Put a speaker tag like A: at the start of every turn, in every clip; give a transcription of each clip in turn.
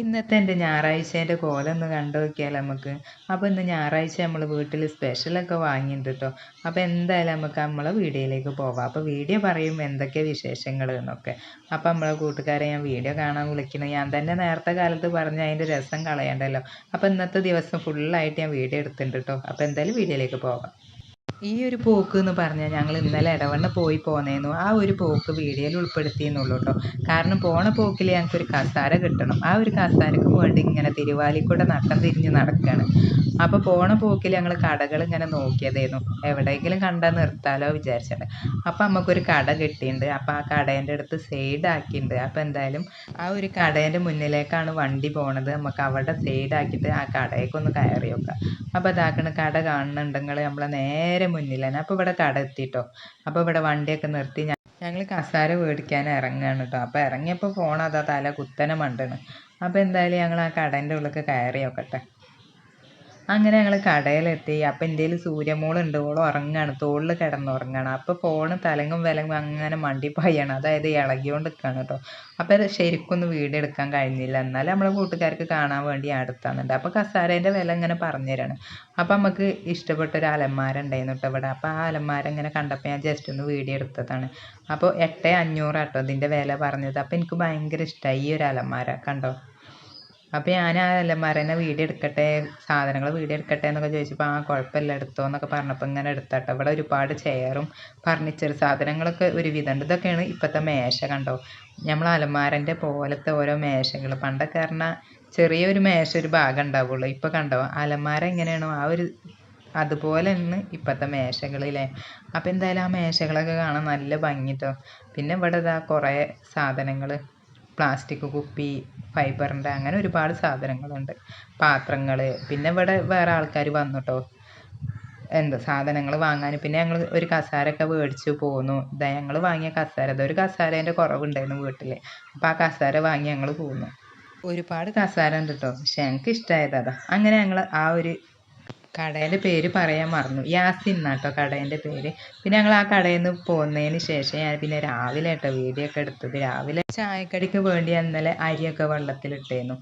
A: ഇന്നത്തെ എന്റെ ഞായറാഴ്ചേന്റെ കോലൊന്ന് കണ്ടു നോക്കിയാൽ നമുക്ക്? അപ്പോൾ ഇന്ന് ഞായറാഴ്ച നമ്മൾ വീട്ടിൽ സ്പെഷ്യലൊക്കെ വാങ്ങിയിട്ടുണ്ട് കേട്ടോ അപ്പോൾ എന്തായാലും നമുക്ക് നമ്മളെ വീഡിയോയിലേക്ക് പോവാം. അപ്പോൾ വീഡിയോ പറയും എന്തൊക്കെ വിശേഷങ്ങൾ എന്നൊക്കെ. അപ്പോൾ നമ്മളെ കൂട്ടുകാരെ ഞാൻ വീഡിയോ കാണാൻ വിളിക്കുന്നു. ഞാൻ തന്നെ നേരത്തെ കാലത്ത് പറഞ്ഞ അതിന്റെ രസം കളയണ്ടല്ലോ. അപ്പോൾ ഇന്നത്തെ ദിവസം ഫുള്ളായിട്ട് ഞാൻ വീഡിയോ എടുത്തിട്ടുണ്ട് കേട്ടോ അപ്പോൾ എന്തായാലും വീഡിയോയിലേക്ക് പോവാം. ഈ ഒരു പോക്ക് എന്ന് പറഞ്ഞാൽ ഞങ്ങൾ ഇന്നലെ ഇടവണ്ണ പോയി പോന്നേന്നു. ആ ഒരു പോക്ക് വീഡിയോയിൽ ഉൾപ്പെടുത്തിയെന്നുള്ളൂ കേട്ടോ കാരണം പോണ പോക്കിൽ ഞങ്ങൾക്കൊരു കസാര കിട്ടണം. ആ ഒരു കസാരക്ക് വേണ്ടി ഇങ്ങനെ തിരുവാലിക്കൂടെ നട്ടം തിരിഞ്ഞ് നടക്കുകയാണ് അപ്പോൾ പോണ പോക്കിൽ ഞങ്ങൾ കടകൾ ഇങ്ങനെ നോക്കിയതായിരുന്നു എവിടെയെങ്കിലും കണ്ടാൽ നിർത്താലോ വിചാരിച്ചിട്ട്. അപ്പോൾ നമുക്കൊരു കട കിട്ടിയിട്ടുണ്ട് അപ്പോൾ ആ കടേന്റെ അടുത്ത് സൈഡ് ആക്കിയിട്ടുണ്ട് അപ്പോൾ എന്തായാലും ആ ഒരു കടേന്റെ മുന്നിലേക്കാണ് വണ്ടി പോണത്. നമുക്ക് അവിടെ സൈഡ് ആക്കിയിട്ട് ആ കടയൊക്കെ കയറി നോക്കാം. അപ്പോൾ ഇതാക്കണ കട കാണുന്നുണ്ടെങ്കിൽ നമ്മളെ നേരെ മുന്നിൽ മുന്നിലാണ് അപ്പോൾ ഇവിടെ കട എത്തിയിട്ടോ അപ്പോൾ ഇവിടെ വണ്ടിയൊക്കെ നിർത്തി ഞങ്ങൾ കസാര മേടിക്കാൻ ഇറങ്ങുകയാണ് കേട്ടോ അപ്പോൾ ഇറങ്ങിയപ്പോൾ ഫോൺ അതാ തല കുത്തനെ മണ്ടണ്. അപ്പോൾ എന്തായാലും ഞങ്ങൾ ആ കടേന്റെ ഉള്ളിലേക്ക് കയറി നോക്കട്ടെ. അങ്ങനെ ഞങ്ങൾ കടയിലെത്തി. അപ്പം എന്റെ കയ്യിൽ സൂര്യമോളുണ്ട്. ഓൾ ഉറങ്ങാണ്. തോളിൽ കിടന്നുറങ്ങാണ്. അപ്പോൾ ഫോണ് തലങ്ങും വിലങ്ങും അങ്ങനെ മണ്ടിപ്പായാണ് അതായത് ഇളകിയോണ്ട് നിൽക്കുകയാണ് കേട്ടോ അപ്പോൾ ഒന്ന് വീഡിയോ എടുക്കാൻ കഴിഞ്ഞില്ല. എന്നാലും നമ്മളെ കൂട്ടുകാർക്ക് കാണാൻ വേണ്ടി അടുത്താണെന്നുണ്ട് അപ്പോൾ കസാരേന്റെ വില ഇങ്ങനെ പറഞ്ഞു തരാണ്. അപ്പോൾ നമുക്ക് ഇഷ്ടപ്പെട്ട ഒരു അലമാര ഉണ്ടായിരുന്നു കേട്ടോ ഇവിടെ. അപ്പോൾ ആ അലമാര ഇങ്ങനെ കണ്ടപ്പോൾ ഞാൻ ജസ്റ്റ് ഒന്ന് വീഡിയോ എടുത്തതാണ്. അപ്പോൾ എട്ട് അഞ്ഞൂറ് കേട്ടോ ഇതിന്റെ വില പറഞ്ഞത്. അപ്പോൾ എനിക്ക് ഭയങ്കര ഇഷ്ടമായി ഈ ഒരു അലമാര. കണ്ടോ? അപ്പോൾ ഞാൻ ആ അലമാരേനെ വീഡിയോ എടുക്കട്ടെ സാധനങ്ങൾ വീഡിയോ എടുക്കട്ടെ എന്നൊക്കെ ചോദിച്ചപ്പോൾ ആ കുഴപ്പമില്ല എടുത്തോ എന്നൊക്കെ പറഞ്ഞപ്പോൾ ഇങ്ങനെ എടുത്തട്ടെ. ഇവിടെ ഒരുപാട് ചെയറും ഫർണിച്ചർ സാധനങ്ങളൊക്കെ ഒരു ഉണ്ട്. ഇതൊക്കെയാണ് ഇപ്പോഴത്തെ മേശ കണ്ടോ? നമ്മൾ അലമാരന്റെ പോലത്തെ ഓരോ മേശകൾ പണ്ടൊക്കെ പറഞ്ഞാൽ ചെറിയൊരു മേശ ഒരു ഭാഗം ഉണ്ടാവുള്ളൂ. ഇപ്പോൾ കണ്ടോ? അലമാര എങ്ങനെയാണോ? ആ ഒരു അതുപോലെ തന്നെ ഇപ്പോഴത്തെ മേശകളിലെ അപ്പോൾ എന്തായാലും ആ മേശകളൊക്കെ കാണാൻ നല്ല ഭംഗിട്ടോ? പിന്നെ ഇവിടെ ഇതാ കുറേ സാധനങ്ങൾ പ്ലാസ്റ്റിക് കുപ്പി ഫൈബറിന്റെ അങ്ങനെ ഒരുപാട് സാധനങ്ങളുണ്ട്. പാത്രങ്ങൾ പിന്നെ ഇവിടെ വേറെ ആൾക്കാർ വന്നു കേട്ടോ എന്താ സാധനങ്ങൾ വാങ്ങാൻ പിന്നെ ഞങ്ങൾ ഒരു കസാരയൊക്കെ മേടിച്ച് പോന്നു. ഇതാ ഞങ്ങൾ വാങ്ങിയ കസാര ഒരു കസാരേന്റെ കുറവുണ്ടായിരുന്നു വീട്ടിൽ അപ്പോൾ ആ കസാര വാങ്ങി ഞങ്ങൾ പോന്നു. ഒരുപാട് കസാര ഉണ്ട് കേട്ടോ പക്ഷെ ഞങ്ങൾക്ക് ഇഷ്ടമായത് അതാ അങ്ങനെ ഞങ്ങൾ ആ ഒരു കടേന്റെ പേര് പറയാൻ മറന്നു. യാസിൻ എന്നാട്ടോ കടേന്റെ പേര്. പിന്നെ ഞങ്ങൾ ആ കടയിൽ നിന്ന് പോകുന്നതിന് ശേഷം ഞാൻ പിന്നെ രാവിലെ കേട്ടോ വീഡിയോ ഒക്കെ എടുത്തത്. രാവിലെ ചായക്കടിക്ക് വേണ്ടി ഇന്നലെ അരിയൊക്കെ വെള്ളത്തിലിട്ടേന്നു.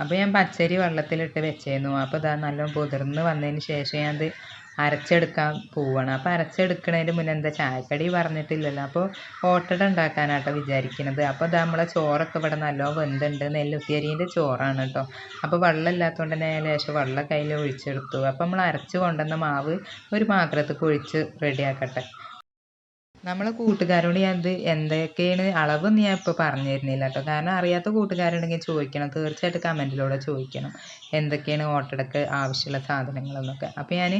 A: അപ്പോൾ ഞാൻ പച്ചരി വെള്ളത്തിലിട്ട് വെച്ചേന്നു. അപ്പോൾ ഇതാ നല്ലോണം പുതിർന്ന് വന്നതിന് ശേഷം ഞാനത് അരച്ചെടുക്കാൻ പോവാണ്. അപ്പോൾ അരച്ചെടുക്കുന്നതിന് മുന്നേ എന്താ ചായക്കടി പറഞ്ഞിട്ടില്ലല്ലോ. അപ്പോൾ ഓട്ടട ഉണ്ടാക്കാനാട്ടോ വിചാരിക്കുന്നത് അപ്പോൾ ഇതാ നമ്മളെ ചോറൊക്കെ ഇവിടെ നല്ലോണം വെന്തുണ്ട്. നെല്ലുത്തിയരീന്റെ ചോറാണ് കേട്ടോ. അപ്പോൾ വെള്ളം ഇല്ലാത്തതുകൊണ്ട് തന്നെ ലേശം വെള്ളം കയ്യിൽ ഒഴിച്ചെടുത്തു. അപ്പോൾ നമ്മൾ അരച്ച് കൊണ്ടുവന്ന മാവ് ഒരു പാത്രത്തിൽ ഒഴിച്ച് റെഡിയാക്കട്ടെ. നമ്മളെ കൂട്ടുകാരോട് ഞാൻ ഇത് എന്തൊക്കെയാണ് അളവെന്ന് ഞാൻ ഇപ്പോൾ പറഞ്ഞു തരുന്നില്ല കേട്ടോ. കാരണം അറിയാത്ത കൂട്ടുകാരുണ്ടെങ്കിൽ ചോദിക്കണം. തീർച്ചയായിട്ടും കമന്റിലൂടെ ചോദിക്കണം. എന്തൊക്കെയാണ് ഓട്ടടക്ക് ആവശ്യമുള്ള സാധനങ്ങളെന്നൊക്കെ. അപ്പോൾ ഞാൻ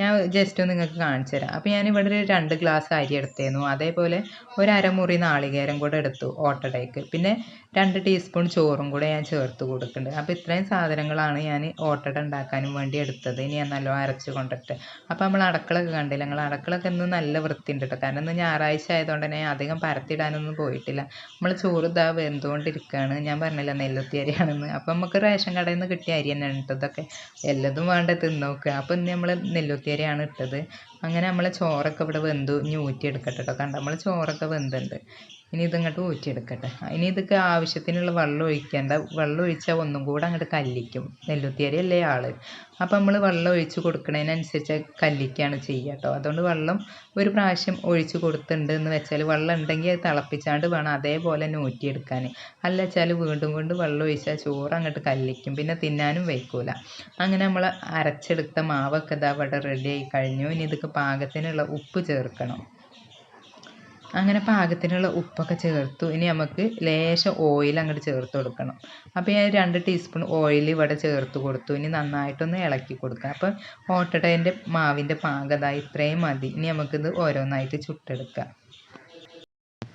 A: ഞാൻ ജസ്റ്റ് ഒന്ന് നിങ്ങൾക്ക് കാണിച്ചു തരാം. അപ്പോൾ ഞാൻ ഇവിടെ ഒരു രണ്ട് ഗ്ലാസ് അരി എടുത്തേനു അതേപോലെ ഒരു അരമുറി നാളികേരം കൂടെ എടുത്തു ഓട്ടടയ്ക്ക്. പിന്നെ രണ്ട് ടീസ്പൂൺ ചോറും കൂടെ ഞാൻ ചേർത്ത് കൊടുക്കുന്നുണ്ട്. അപ്പോൾ ഇത്രയും സാധനങ്ങളാണ് ഞാൻ ഓട്ടട ഉണ്ടാക്കാനും വേണ്ടി എടുത്തത്. ഇനി ഞാൻ നല്ല അരച്ച് കൊണ്ടിട്ട്. അപ്പോൾ നമ്മൾ അടക്കളൊക്കെ കണ്ടില്ല? ഞങ്ങൾ അടക്കളൊക്കെ ഇന്ന് നല്ല വൃത്തിയുണ്ട് കേട്ടോ. കാരണം ഇന്ന് ഞായറാഴ്ച ആയതുകൊണ്ട് തന്നെ അധികം പരത്തിടാനൊന്നും പോയിട്ടില്ല. നമ്മൾ ചോറ് ഇതാ വെന്തുകൊണ്ടിരിക്കുകയാണ്. ഞാൻ പറഞ്ഞില്ല നെല്ലുത്തി അരിയാണെന്ന് അപ്പോൾ നമുക്ക് റേഷൻ കടയിൽ നിന്ന് കിട്ടിയ അരി തന്നെയാണ് ഇട്ടതൊക്കെ എല്ലതും വേണ്ട തിന്നോക്ക്. അപ്പം ഇന്ന് നമ്മൾ നെല്ലുത്തിയരിയാണ് ഇട്ടത്. അങ്ങനെ നമ്മളെ ചോറൊക്കെ ഇവിടെ വെന്തു. ഇനി ഊറ്റിയെടുക്കട്ടെ കേട്ടോ കണ്ട? നമ്മൾ ചോറൊക്കെ വെന്തുണ്ട്. ഇനി ഇതിങ്ങോട്ട് ഊറ്റിയെടുക്കട്ടെ. ഇനി ഇതൊക്കെ ആവശ്യത്തിനുള്ള വെള്ളം ഒഴിക്കേണ്ട വെള്ളം ഒഴിച്ചാൽ ഒന്നും കൂടെ അങ്ങോട്ട് കല്ലിക്കും. നെല്ലുത്തിയരി അല്ലേ ആൾ. അപ്പം നമ്മൾ വെള്ളം ഒഴിച്ച് കൊടുക്കുന്നതിനനുസരിച്ച് കല്ലിക്കുകയാണ് ചെയ്യുക കേട്ടോ അതുകൊണ്ട് വെള്ളം ഒരു പ്രാവശ്യം ഒഴിച്ച് കൊടുത്തിട്ടുണ്ട് എന്ന് വെച്ചാൽ വെള്ളം ഉണ്ടെങ്കിൽ അത് തിളപ്പിച്ചാണ്ട് വേണം അതേപോലെ തന്നെ ഊറ്റിയെടുക്കാൻ അല്ല വെച്ചാൽ വീണ്ടും വീണ്ടും വെള്ളം ഒഴിച്ചാൽ ചോറ് അങ്ങോട്ട് കല്ലിക്കും. പിന്നെ തിന്നാനും വയ്ക്കൂല. അങ്ങനെ നമ്മൾ അരച്ചെടുത്ത മാവൊക്കെ ഇതാ ഇവിടെ റെഡി ആയി കഴിഞ്ഞു. ഇനി ഇതൊക്കെ പാകത്തിനുള്ള ഉപ്പ് ചേർക്കണം. അങ്ങനെ പാകത്തിനുള്ള ഉപ്പൊക്കെ ചേർത്തു. ഇനി നമുക്ക് ലേശം ഓയിൽ അങ്ങോട്ട് ചേർത്ത് കൊടുക്കണം. അപ്പോൾ ഞാൻ രണ്ട് ടീസ്പൂൺ ഓയിൽ ഇവിടെ ചേർത്ത് കൊടുത്തു. ഇനി നന്നായിട്ടൊന്ന് ഇളക്കി കൊടുക്കുക അപ്പോൾ ഓട്ടടേന്റെ മാവിന്റെ പാകത ഇത്രയും മതി. ഇനി നമുക്കിത് ഓരോന്നായിട്ട് ചുട്ടെടുക്കാം.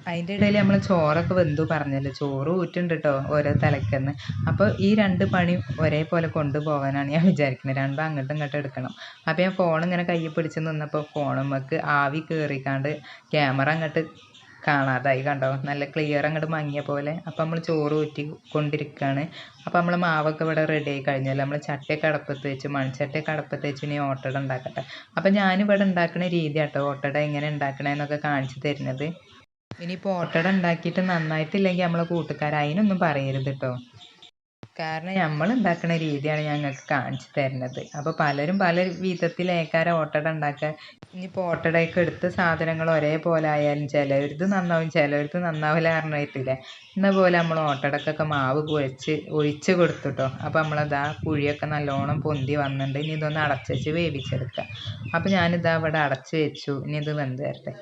A: അതിന്റെ ഇടയിൽ നമ്മൾ ചോറൊക്കെ വെന്തു പറഞ്ഞല്ലോ. ചോറ് ഊറ്റുണ്ട് കേട്ടോ ഓരോ തലക്കെന്ന്. അപ്പോൾ ഈ രണ്ട് പണി ഒരേപോലെ കൊണ്ടുപോകാനാണ് ഞാൻ വിചാരിക്കുന്നത്. രണ്ടും അങ്ങോട്ടും ഇങ്ങോട്ടും എടുക്കണം. അപ്പോൾ ഞാൻ ഫോൺ ഇങ്ങനെ കയ്യിൽ പിടിച്ച് നിന്നപ്പോൾ ഫോണുമ്മക്ക് ആവി കയറിക്കാണ്ട് ക്യാമറ അങ്ങോട്ട് കാണാതായി കണ്ടോ? നല്ല ക്ലിയർ അങ്ങോട്ട് മങ്ങിയ പോലെ. അപ്പോൾ നമ്മൾ ചോറ് ഊറ്റി കൊണ്ടിരിക്കുകയാണ് അപ്പോൾ നമ്മൾ മാവൊക്കെ ഇവിടെ റെഡി ആയി കഴിഞ്ഞല്ലോ. നമ്മൾ ചട്ടയൊക്കെ അടപ്പത്ത് വെച്ച് മൺചട്ടയൊക്കെ അടപ്പത്ത് വെച്ച് ഇനി ഓട്ടട ഉണ്ടാക്കട്ടെ. അപ്പോൾ ഞാനിവിടെ ഉണ്ടാക്കുന്ന രീതിയാട്ടോ. ഓട്ടട എങ്ങനെ ഉണ്ടാക്കണമെന്നൊക്കെ കാണിച്ചു തരുന്നത്. ഇനിയിപ്പോൾ ഓട്ടട ഉണ്ടാക്കിയിട്ട് നന്നായിട്ടില്ലെങ്കിൽ നമ്മളെ കൂട്ടുകാർ അതിനൊന്നും പറയരുത് കേട്ടോ കാരണം നമ്മൾ ഉണ്ടാക്കുന്ന രീതിയാണ് ഞങ്ങൾക്ക് കാണിച്ചു തരുന്നത്. അപ്പോൾ പലരും പല വിധത്തിലേക്കാരം ഓട്ടട ഉണ്ടാക്കുക ഇനിയിപ്പോൾ ഓട്ടടയൊക്കെ എടുത്ത സാധനങ്ങൾ ഒരേപോലെ ആയാലും ചിലരുത് നന്നാവും ചിലരുത് നന്നാവില്ല പറഞ്ഞിട്ടില്ലേ. എന്ന പോലെ നമ്മൾ ഓട്ടടക്കൊക്കെ മാവ് കുഴച്ച് ഒഴിച്ച് കൊടുത്തുട്ടോ അപ്പോൾ നമ്മളതാ കുഴിയൊക്കെ നല്ലോണം പൊന്തി വന്നിട്ടുണ്ട് ഇനി ഇതൊന്ന് അടച്ചു വെച്ച് വേവിച്ചെടുക്കുക അപ്പോൾ ഞാനിതാ ഇവിടെ അടച്ചു വെച്ചു. ഇനി ഇത് വെന്ത് തരട്ടെ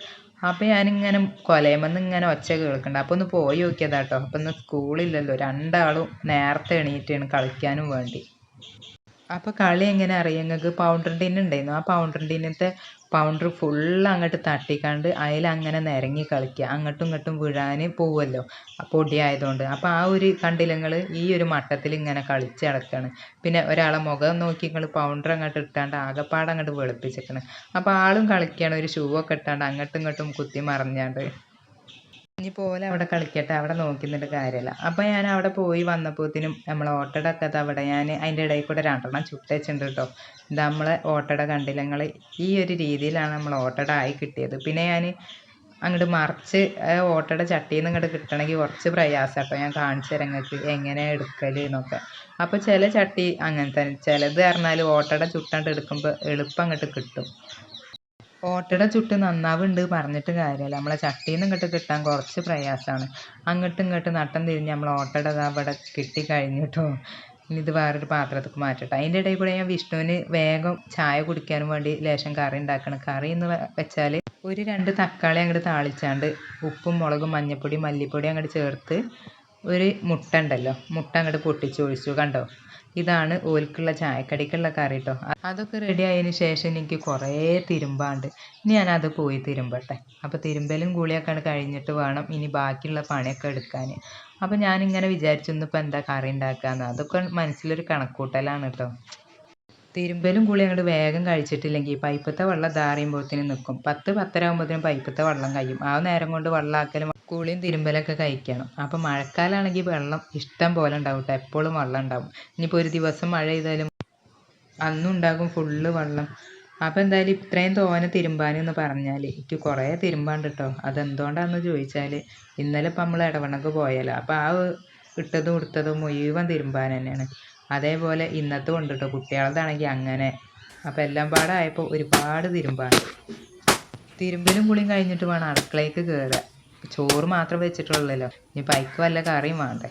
A: അപ്പോൾ ഞാനിങ്ങനെ കൊലയമെന്ന് ഇങ്ങനെ ഒച്ച കേൾക്കുന്നുണ്ട് അപ്പോൾ ഒന്ന് പോയി നോക്കിയതാ കേട്ടോ അപ്പം ഇന്ന് സ്കൂളില്ലല്ലോ. രണ്ടാളും നേരത്തെ എണീറ്റാണ് കളിക്കാനും വേണ്ടി. അപ്പോൾ കളി എങ്ങനെ അറിയാം? നിങ്ങൾക്ക് പൗണ്ടർ ടിൻ ഉണ്ടായിരുന്നു. ആ പൗണ്ടർ ടിന്നത്തെ പൗണ്ടർ ഫുൾ അങ്ങോട്ട് തട്ടിക്കാണ്ട് അതിൽ അങ്ങനെ നിരങ്ങി കളിക്കുക അങ്ങോട്ടും ഇങ്ങോട്ടും വീഴാൻ പോവുമല്ലോ പൊടിയായതുകൊണ്ട് അപ്പോൾ ആ ഒരു കണ്ടില്ലങ്ങൾ ഈ ഒരു മട്ടത്തിൽ ഇങ്ങനെ കളിച്ച് നടക്കുകയാണ് പിന്നെ ഒരാളെ മുഖം നോക്കി നിങ്ങൾ പൗഡർ അങ്ങോട്ട് ഇട്ടാണ്ട് ആകെപ്പാടെ അങ്ങോട്ട് വെളുപ്പിച്ചേക്കണം. അപ്പോൾ ആളും കളിക്കുകയാണ് ഒരു ഷൂ ഒക്കെ ഇട്ടാണ്ട് അങ്ങോട്ടും ഇങ്ങോട്ടും കുത്തി മറിഞ്ഞാണ്ട്. ഇനി പോലെ അവിടെ കളിക്കട്ടെ അവിടെ നോക്കി നിന്നിട്ട് കാര്യമില്ല അപ്പോൾ ഞാൻ അവിടെ പോയി വന്നപ്പോഴത്തേനും നമ്മൾ ഓട്ടട ഒക്കെ അവിടെ ഞാൻ അതിന്റെ ഇടയിൽ കൂടെ രണ്ടെണ്ണം ചുട്ടേച്ചിട്ടുണ്ട് കേട്ടോ ഇത് നമ്മളെ ഓട്ടട കണ്ടില്ല? ഈ ഒരു രീതിയിലാണ് നമ്മൾ ഓട്ടട ആയി കിട്ടിയത്. പിന്നെ ഞാൻ അങ്ങോട്ട് മറിച്ച് ഓട്ടയുടെ ചട്ടിയിൽ നിന്ന് ഇങ്ങോട്ട് കിട്ടണമെങ്കിൽ കുറച്ച് പ്രയാസം കേട്ടോ ഞാൻ കാണിച്ചു തരാം നിങ്ങൾക്ക് എങ്ങനെ എടുക്കൽ എന്നൊക്കെ. അപ്പോൾ ചില ചട്ടി അങ്ങനെ തന്നെ ചിലത് പറഞ്ഞാൽ ഓട്ടയുടെ ചുട്ടണ്ട് എടുക്കുമ്പോൾ എളുപ്പം അങ്ങോട്ട് കിട്ടും. ഓട്ടട ചുട്ട് നന്നാവുണ്ട് പറഞ്ഞിട്ട് കാര്യമില്ല നമ്മളെ ചട്ടിയിൽ നിന്ന് ഇങ്ങോട്ട് കിട്ടാൻ കുറച്ച് പ്രയാസമാണ് അങ്ങോട്ടും ഇങ്ങോട്ടും നട്ടം തിരിഞ്ഞ് നമ്മൾ ഓട്ടട അവിടെ കിട്ടി കഴിഞ്ഞിട്ടോ ഇനി ഇത് വേറൊരു പാത്രത്തേക്ക് മാറ്റട്ടെ. അതിന്റെ ഇടയിൽ കൂടെ ഞാൻ വിഷ്ണുവിന് വേഗം ചായ കുടിക്കാനും വേണ്ടി ലേശം കറി ഉണ്ടാക്കണം. കറി എന്ന് വെച്ചാൽ ഒരു രണ്ട് തക്കാളി അങ്ങോട്ട് താളിച്ചാണ്ട് ഉപ്പും മുളകും മഞ്ഞൾപ്പൊടി മല്ലിപ്പൊടി അങ്ങോട്ട് ചേർത്ത് ഒരു മുട്ട ഉണ്ടല്ലോ. മുട്ട അങ്ങോട്ട് പൊട്ടിച്ച് ഒഴിച്ചു. കണ്ടോ? ഇതാണ് ഓൽക്കുള്ള ചായക്കടിക്കുള്ള കറി കേട്ടോ അതൊക്കെ റെഡി ആയതിന് ശേഷം എനിക്ക് കുറേ തിരുമ്പാണ്ട്. ഇനി ഞാനത് പോയി തിരുമ്പട്ടെ. അപ്പോൾ തിരുമ്പലും കൂളിയൊക്കെ കഴിഞ്ഞിട്ട് വേണം ഇനി ബാക്കിയുള്ള പണിയൊക്കെ എടുക്കാൻ അപ്പോൾ ഞാനിങ്ങനെ വിചാരിച്ചു ഇന്നിപ്പോൾ എന്താ കറി ഉണ്ടാക്കാമെന്ന് അതൊക്കെ മനസ്സിലൊരു കണക്കൂട്ടലാണ് കേട്ടോ തിരുമ്പലും കുളി അങ്ങോട്ട് വേഗം കഴിച്ചിട്ടില്ലെങ്കിൽ പൈപ്പത്തെ വെള്ളം ധാറിയുമ്പോഴത്തേനും നിൽക്കും പത്ത് പത്തര ആകുമ്പോഴത്തേനും പൈപ്പത്തെ വെള്ളം കഴിയും. ആ നേരം കൊണ്ട് വെള്ളമാക്കലും കുളിയും തിരുമ്പലൊക്കെ കഴിക്കണം. അപ്പോൾ മഴക്കാലമാണെങ്കിൽ വെള്ളം ഇഷ്ടം പോലെ ഉണ്ടാവും കേട്ടോ എപ്പോഴും വെള്ളം ഉണ്ടാവും. ഇനിയിപ്പോൾ ഒരു ദിവസം മഴ പെയ്താലും അന്നും ഉണ്ടാകും ഫുള്ള് വെള്ളം. അപ്പോൾ എന്തായാലും ഇത്രയും തോനെ തിരുമ്പാനെന്ന് പറഞ്ഞാൽ എനിക്ക് കുറേ തിരുമ്പാണ്ട് കേട്ടോ അതെന്തുകൊണ്ടാണെന്ന് ചോദിച്ചാൽ ഇന്നലെ ഇപ്പം നമ്മൾ ഇടവണക്ക് പോയാലോ. അപ്പോൾ ആ ഇട്ടതും ഉടുത്തതും മുഴുവൻ തിരുമ്പാൻ തന്നെയാണ് അതേപോലെ ഇന്നത്തെ ഉണ്ട് കേട്ടോ കുട്ടികളതാണെങ്കിൽ അങ്ങനെ. അപ്പോൾ എല്ലാം പാടായപ്പോൾ ഒരുപാട് തിരുമ്പാണ്. തിരുമ്പലും കുളിയും കഴിഞ്ഞിട്ട് വേണം അടുക്കളയ്ക്ക് കയറുക ചോറ് മാത്രം വെച്ചിട്ടുള്ളല്ലോ. ഇനി പൈക്ക് വല്ല കറിയും വേണ്ടേ.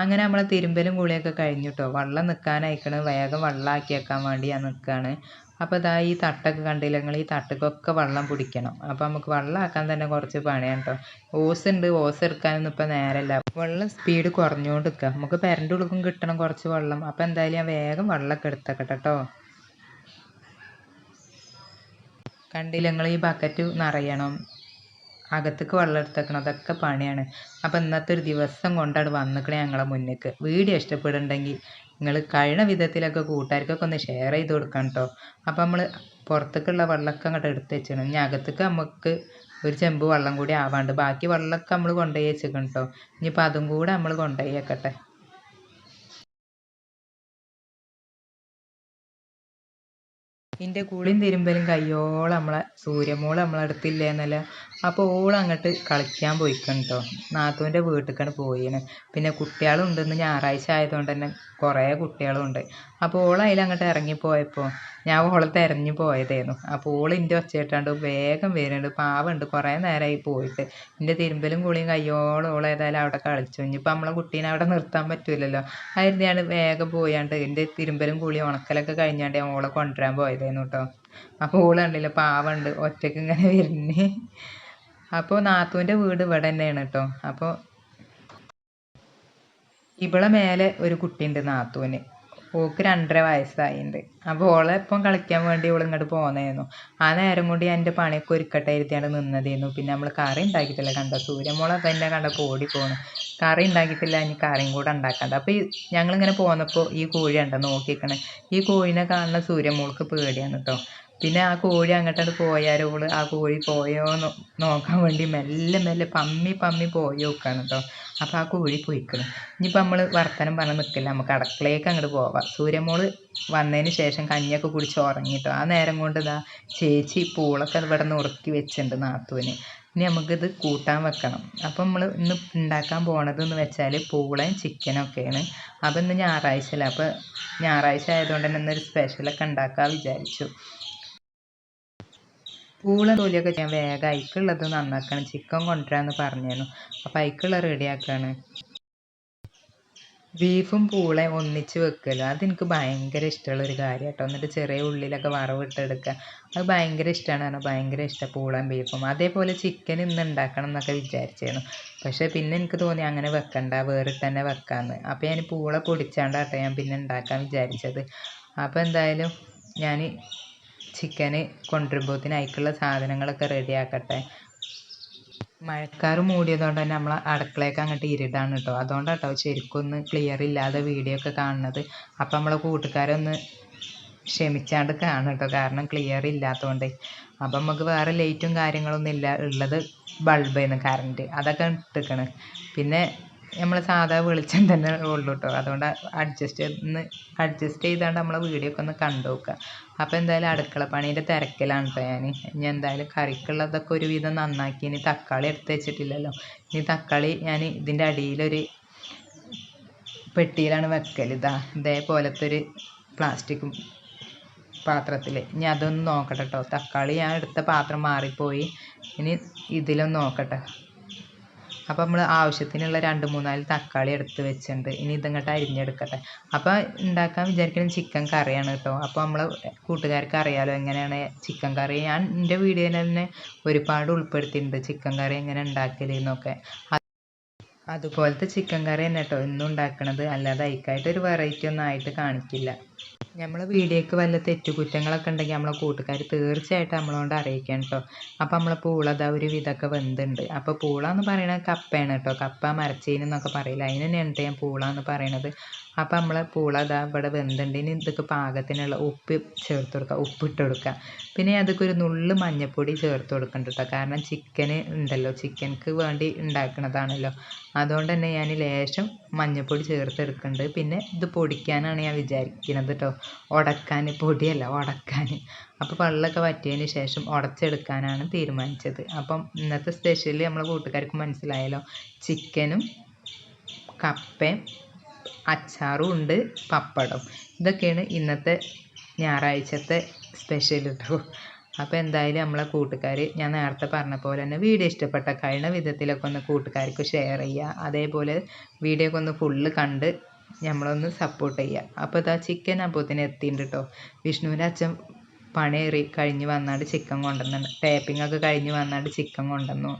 A: അങ്ങനെ നമ്മൾ തിരുമ്പലും കുളിയൊക്കെ കഴിഞ്ഞു കേട്ടോ വെള്ളം നിൽക്കാനായിക്കണ് വേഗം വെള്ളമാക്കി വെക്കാൻ വേണ്ടി ഞാൻ നിൽക്കുകയാണ് അപ്പോൾ ഇതാ ഈ തട്ടൊക്കെ കണ്ടില്ല? ഈ തട്ടക്കൊക്കെ വെള്ളം പിടിക്കണം. അപ്പോൾ നമുക്ക് വെള്ളമാക്കാൻ തന്നെ കുറച്ച് പണിയാണ് കേട്ടോ ഓസ് ഉണ്ട് ഓസ് എടുക്കാനൊന്നും ഇപ്പോൾ നേരമില്ല വെള്ളം സ്പീഡ് കുറഞ്ഞുകൊണ്ട് നിൽക്കുക നമുക്ക് പെരന്റെ ഉള്ളിലും കിട്ടണം കുറച്ച് വെള്ളം. അപ്പോൾ എന്തായാലും ഞാൻ വേഗം വെള്ളമൊക്കെ എടുത്തേക്കട്ടെ കേട്ടോ കണ്ടില്ല? ഈ ബക്കറ്റ് നിറയണം. അകത്തേക്ക് വെള്ളം എടുത്തേക്കണം. അതൊക്കെ പണിയാണ്. അപ്പോൾ ഇന്നത്തെ ഒരു ദിവസം കൊണ്ടാണ് വന്നിക്കണേ ഞങ്ങളെ മുന്നേക്ക്. വീഡിയോ ഇഷ്ടപ്പെടുന്നുണ്ടെങ്കിൽ നിങ്ങൾ കഴിഞ്ഞ വിധത്തിലൊക്കെ കൂട്ടുകാർക്കൊക്കെ ഒന്ന് ഷെയർ ചെയ്ത് കൊടുക്കണം കേട്ടോ അപ്പോൾ നമ്മൾ പുറത്തേക്കുള്ള വെള്ളമൊക്കെ അങ്ങോട്ട് എടുത്ത് വെച്ചിരുന്നു. ഇനി അകത്തേക്ക് നമുക്ക് ഒരു ചെമ്പ് വെള്ളം കൂടി ആവാണ്ട്. ബാക്കി വെള്ളമൊക്കെ നമ്മൾ കൊണ്ടുപോയി വെച്ചേക്കണം കേട്ടോ ഇനിയിപ്പോൾ അതും കൂടെ നമ്മൾ കൊണ്ടുപോയി വെക്കട്ടെ. എന്റെ കുളിയും തിരുമ്പലും കയ്യോളം നമ്മളെ സൂര്യമോൾ നമ്മളെ അടുത്തില്ലേ എന്നല്ല. അപ്പോൾ ഓൾ അങ്ങോട്ട് കളിക്കാൻ പോയിക്കണം കേട്ടോ നാത്തൂന്റെ വീട്ടിലേക്കാണ് പോയിന്. പിന്നെ കുട്ടികളുണ്ട് ഇന്ന് ഞായറാഴ്ച ആയതുകൊണ്ട് തന്നെ കുറേ കുട്ടികളുണ്ട്. അപ്പോൾ ഓൾ അതിൽ അങ്ങോട്ട് ഇറങ്ങിപ്പോയപ്പോൾ ഞാൻ ഓളെ തിരഞ്ഞു പോയതായിരുന്നു അപ്പോൾ ഓൾ എന്റെ ഒച്ചയിട്ടാണ്ട് വേഗം വരുന്നുണ്ട് പാവുണ്ട് കുറേ നേരമായി പോയിട്ട്. ഇന്റെ തിരുമ്പലും കൂളിയും കയ്യോളം ഓൾ ഏതായാലും അവിടെ കളിച്ചു. ഇനിയിപ്പോൾ നമ്മളെ കുട്ടീനെ അവിടെ നിർത്താൻ പറ്റൂലല്ലോ. അതിരുന്നാണ് വേഗം പോയാണ്ട് എന്റെ തിരുമ്പലും കൂളിയും ഉണക്കലൊക്കെ കഴിഞ്ഞാണ്ട് ഞാൻ ഓളെ കൊണ്ടുവരാൻ പോയതായിരുന്നു കേട്ടോ അപ്പോൾ ഓൾ കണ്ടില്ല പാവമുണ്ട് ഒറ്റയ്ക്ക് ഇങ്ങനെ വരുന്നേ. അപ്പോൾ നാത്തൂന്റെ വീട് ഇവിടെ തന്നെയാണ് കേട്ടോ അപ്പോൾ ഇവളെ മേലെ ഒരു കുട്ടിയുണ്ട് നാത്തൂന്. ഓക്ക് രണ്ടര വയസ്സായിണ്ട്. അപ്പോൾ ഓളെ ഇപ്പം കളിക്കാൻ വേണ്ടി ഓൾ ഇങ്ങോട്ട് പോകുന്നതായിരുന്നു ആ നേരം കൊണ്ട് എന്റെ പണിയൊക്കെ ഒരുക്കട്ടെ ഇരുത്തിയാണ് നിന്നതായിരുന്നു പിന്നെ നമ്മൾ കറി ഉണ്ടാക്കിയിട്ടില്ല കണ്ടോ? സൂര്യമോളെ തന്നെ കണ്ടപ്പോൾ ഓടി പോണു കറി ഉണ്ടാക്കിയിട്ടില്ല ഇനി കറിയും കൂടെ ഉണ്ടാക്കണ്ട. അപ്പോൾ ഈ ഞങ്ങളിങ്ങനെ പോന്നപ്പോൾ ഈ കോഴി നോക്കിക്കണേ ഈ കോഴിനെ കാണുന്ന സൂര്യമോൾക്ക് പേടിയാണ് കേട്ടോ പിന്നെ ആ കോഴി അങ്ങോട്ടത് പോയാലോൾ ആ കോഴി പോയോ നോക്കാൻ വേണ്ടി മെല്ലെ മെല്ലെ പമ്മി പമ്മി പോയി നോക്കാണ് കേട്ടോ അപ്പോൾ ആ കോഴി പോയിക്കണം. ഇനിയിപ്പോൾ നമ്മൾ വർത്തനം പറഞ്ഞ് നിൽക്കില്ല നമുക്ക് അടുക്കളയിലേക്ക് അങ്ങോട്ട് പോവാം. സൂര്യമോൾ വന്നതിന് ശേഷം കഞ്ഞിയൊക്കെ കുടിച്ച് ഉറങ്ങിട്ടോ ആ നേരം കൊണ്ട് ഇതാ ചേച്ചി പൂളൊക്കെ ഇവിടെ നിന്ന് ഉറക്കി വെച്ചിട്ടുണ്ട് നാത്തൂന്. ഇനി നമുക്കിത് കൂട്ടാൻ വെക്കണം. അപ്പം നമ്മൾ ഇന്ന് ഉണ്ടാക്കാൻ പോണത് എന്ന് വെച്ചാൽ പൂളയും ചിക്കനും ഒക്കെയാണ്. അപ്പം ഇന്ന് ഞായറാഴ്ച അല്ലേ അപ്പോൾ ഞായറാഴ്ച ആയതുകൊണ്ട് തന്നെ ഇന്നൊരു സ്പെഷ്യലൊക്കെ ഉണ്ടാക്കാൻ വിചാരിച്ചു. പൂള തൊലിയൊക്കെ ഞാൻ വേഗം അയക്കുള്ളത് നന്നാക്കണം. ചിക്കൻ കൊണ്ടുവരാമെന്ന് പറഞ്ഞിരുന്നു. അപ്പോൾ അയക്കുള്ള റെഡിയാക്കുകയാണ് ബീഫും പൂളയും ഒന്നിച്ച് അത് അതെനിക്ക് ഭയങ്കര ഇഷ്ടമുള്ള ഒരു കാര്യം കേട്ടോ എന്നിട്ട് ചെറിയ ഉള്ളിലൊക്കെ വറവിട്ടെടുക്കുക അത് ഭയങ്കര ഇഷ്ടമാണ് കാരണം ഭയങ്കര ഇഷ്ടം പൂളയും ബീഫും. അതേപോലെ ചിക്കൻ ഇന്ന് ഉണ്ടാക്കണം എന്നൊക്കെ വിചാരിച്ചിരുന്നു പക്ഷേ പിന്നെ എനിക്ക് തോന്നി അങ്ങനെ വെക്കണ്ട വേറെ തന്നെ വെക്കാമെന്ന് അപ്പോൾ ഞാൻ പൂള പൊടിച്ചാണ്ടാട്ടോ ഞാൻ പിന്നെ ഉണ്ടാക്കാൻ വിചാരിച്ചത്. അപ്പോൾ എന്തായാലും ഞാൻ ചിക്കന് കൊണ്ടുവരുമ്പോഴത്തേന് അതിലേക്കുള്ള സാധനങ്ങളൊക്കെ റെഡിയാക്കട്ടെ മഴക്കാറ് മൂടിയതുകൊണ്ട് തന്നെ നമ്മൾ അടുക്കളയൊക്കെ അങ്ങോട്ട് ഇരുടാണ് കേട്ടോ അതുകൊണ്ടാണ് കേട്ടോ ശരിക്കൊന്ന് ക്ലിയർ ഇല്ലാതെ വീഡിയോ ഒക്കെ കാണുന്നത്. അപ്പം നമ്മളെ കൂട്ടുകാരൊന്ന് ക്ഷമിച്ചാണ്ട് കാണും കേട്ടോ കാരണം ക്ലിയർ ഇല്ലാത്തതുകൊണ്ട് അപ്പം നമുക്ക് വേറെ ലൈറ്റും കാര്യങ്ങളൊന്നും ഇല്ല. ഉള്ളത് ബൾബായിരുന്നു കറണ്ട് അതൊക്കെ ഇട്ടിക്കണ്. പിന്നെ നമ്മൾ സാധാ വെളിച്ചം തന്നെ ഉള്ളൂ കേട്ടോ അതുകൊണ്ട് അഡ്ജസ്റ്റ് ഒന്ന് അഡ്ജസ്റ്റ് ചെയ്താണ്ട് നമ്മളെ വീഡിയോ ഒക്കെ ഒന്ന് കണ്ടു നോക്കുക അപ്പോൾ എന്തായാലും അടുക്കള പണീന്റെ തിരക്കിലാണ് കേട്ടോ ഞാൻ ഇനി എന്തായാലും കറിക്കുള്ളതൊക്കെ ഒരുവിധം നന്നാക്കി. ഇനി തക്കാളി എടുത്ത് വെച്ചിട്ടില്ലല്ലോ. ഇനി തക്കാളി ഞാൻ ഇതിന്റെ അടിയിലൊരു പെട്ടിയിലാണ് വെക്കൽ ഇതാ ഇതേപോലത്തെ ഒരു പ്ലാസ്റ്റിക് പാത്രത്തിൽ ഇനി അതൊന്ന് നോക്കട്ടെ കേട്ടോ തക്കാളി ഞാൻ എടുത്ത പാത്രം മാറിപ്പോയി. ഇനി ഇതിലൊന്ന് നോക്കട്ടെ. അപ്പോൾ നമ്മൾ ആവശ്യത്തിനുള്ള രണ്ട് മൂന്നാൽ തക്കാളി എടുത്ത് വെച്ചിട്ടുണ്ട്. ഇനി ഇതങ്ങോട്ട് അരിഞ്ഞെടുക്കട്ടെ. അപ്പോൾ ഉണ്ടാക്കാൻ വിചാരിക്കുന്നത് ചിക്കൻ കറിയാണ് കേട്ടോ അപ്പോൾ നമ്മൾ കൂട്ടുകാർക്ക് അറിയാലോ എങ്ങനെയാണ് ചിക്കൻ കറി. ഞാൻ എന്റെ വീഡിയോയിൽ തന്നെ ഒരുപാട് ഉൾപ്പെടുത്തിയിട്ടുണ്ട് ചിക്കൻ കറി എങ്ങനെ ഉണ്ടാക്കലെന്നൊക്കെ അതുപോലത്തെ ചിക്കൻ കറി തന്നെ കേട്ടോ ഇന്നും ഉണ്ടാക്കണത്. അല്ലാതെ അയക്കായിട്ട് ഒരു വെറൈറ്റി ഒന്നും ആയിട്ട് കാണിക്കില്ല. നമ്മളെ വീഡിയോയ്ക്ക് വല്ല തെറ്റുകുറ്റങ്ങളൊക്കെ ഉണ്ടെങ്കിൽ നമ്മളെ കൂട്ടുകാർ തീർച്ചയായിട്ടും നമ്മളോട് അറിയിക്കണം കേട്ടോ അപ്പോൾ നമ്മളെ പൂള അതാ ഒരു വിധമൊക്കെ വെന്തുണ്ട്. അപ്പോൾ പൂള എന്ന് പറയുന്നത് കപ്പയാണ് കേട്ടോ കപ്പ മരച്ചീനി എന്നൊക്കെ പറയില്ല? അതിന് തന്നെയാണ് ഞാൻ പൂള എന്ന് പറയണത്. അപ്പോൾ നമ്മളെ പൂള അതാ ഇവിടെ വെന്തുണ്ട്. ഇനി ഇതൊക്കെ പാകത്തിനുള്ള ഉപ്പ് ചേർത്ത് കൊടുക്കുക ഉപ്പിട്ട് കൊടുക്കുക പിന്നെ അതൊക്കെ ഒരു നുള്ള് മഞ്ഞൾപ്പൊടി ചേർത്ത് കൊടുക്കുന്നുണ്ട് കേട്ടോ കാരണം ചിക്കൻ ഉണ്ടല്ലോ. ചിക്കൻക്ക് വേണ്ടി ഉണ്ടാക്കുന്നതാണല്ലോ അതുകൊണ്ട് തന്നെ ഞാൻ ലേശം മഞ്ഞൾപ്പൊടി ചേർത്തെടുക്കുന്നുണ്ട് പിന്നെ ഇത് പൊടിക്കാനാണ് ഞാൻ വിചാരിക്കുന്നത് കേട്ടോ ഉടക്കാൻ പൊടിയല്ല ഉടക്കാൻ അപ്പോൾ വെള്ളമൊക്കെ വറ്റിയതിന് ശേഷം ഉടച്ചെടുക്കാനാണ് തീരുമാനിച്ചത്. അപ്പം ഇന്നത്തെ സ്പെഷ്യലി നമ്മളെ കൂട്ടുകാർക്ക് മനസ്സിലായല്ലോ. ചിക്കനും കപ്പയും അച്ചാറും ഉണ്ട് പപ്പടം ഇതൊക്കെയാണ് ഇന്നത്തെ ഞായറാഴ്ചത്തെ സ്പെഷ്യൽ കേട്ടോ അപ്പോൾ എന്തായാലും നമ്മളെ കൂട്ടുകാർ ഞാൻ നേരത്തെ പറഞ്ഞ പോലെ തന്നെ വീഡിയോ ഇഷ്ടപ്പെട്ട കഴിയുന്ന വിധത്തിലൊക്കെ ഒന്ന് കൂട്ടുകാർക്ക് ഷെയർ ചെയ്യുക. അതേപോലെ വീഡിയോ ഒക്കെ ഒന്ന് ഫുള്ള് കണ്ട് നമ്മളൊന്ന് സപ്പോർട്ട് ചെയ്യുക. അപ്പോൾ ഇതാ ചിക്കൻ അപ്പോത്തിന് എത്തിയിട്ടുണ്ട് കേട്ടോ വിഷ്ണുവിന്റെ അച്ഛൻ പണിയേറി കഴിഞ്ഞ് വന്നാണ്ട് ചിക്കൻ കൊണ്ടുവന്നു ടേപ്പിംഗ് ഒക്കെ കഴിഞ്ഞ് വന്നാണ്ട് ചിക്കൻ കൊണ്ടുവന്നു.